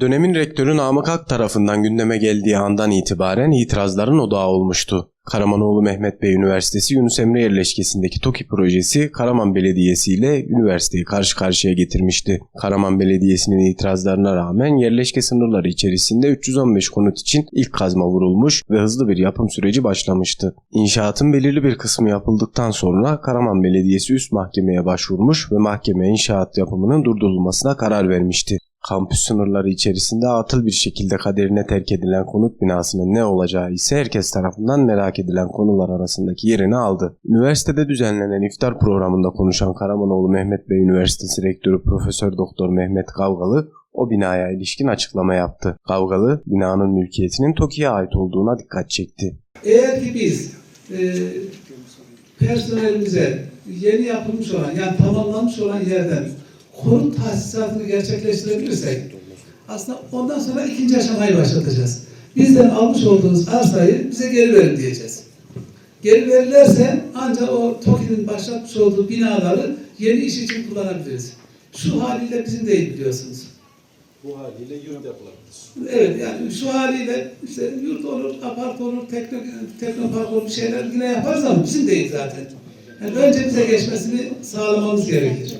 Dönemin rektörü Namık Ak tarafından gündeme geldiği andan itibaren itirazların odağı olmuştu. Karamanoğlu Mehmet Bey Üniversitesi Yunus Emre yerleşkesindeki TOKİ projesi Karaman Belediyesi ile üniversiteyi karşı karşıya getirmişti. Karaman Belediyesi'nin itirazlarına rağmen yerleşke sınırları içerisinde 315 konut için ilk kazma vurulmuş ve hızlı bir yapım süreci başlamıştı. İnşaatın belirli bir kısmı yapıldıktan sonra Karaman Belediyesi üst mahkemeye başvurmuş ve mahkeme inşaat yapımının durdurulmasına karar vermişti. Kampüs sınırları içerisinde atıl bir şekilde kaderine terk edilen konut binasının ne olacağı ise herkes tarafından merak edilen konular arasındaki yerini aldı. Üniversitede düzenlenen iftar programında konuşan Karamanoğlu Mehmet Bey Üniversitesi Rektörü Profesör Doktor Mehmet Kavgalı o binaya ilişkin açıklama yaptı. Kavgalı binanın mülkiyetinin TOKİ'ye ait olduğuna dikkat çekti. Eğer ki biz e, personelimize yeni yapılmış olan yani tamamlanmış olan yerden konut tahsisatını gerçekleştirebilirsek aslında ondan sonra ikinci aşamayı başlatacağız. Bizden almış olduğunuz arsayı bize geri verin diyeceğiz. Geri verirlerse ancak o TOKİ'nin başlatmış olduğu binaları yeni iş için kullanabiliriz. Şu haliyle bizim değil biliyorsunuz. Bu haliyle yurt yapılabilir. Evet yani şu haliyle işte yurt olur, apart olur, tekno, teknopark olur bir şeyler yine yaparız ama bizim değil zaten. Yani önce bize geçmesini sağlamamız gerekir.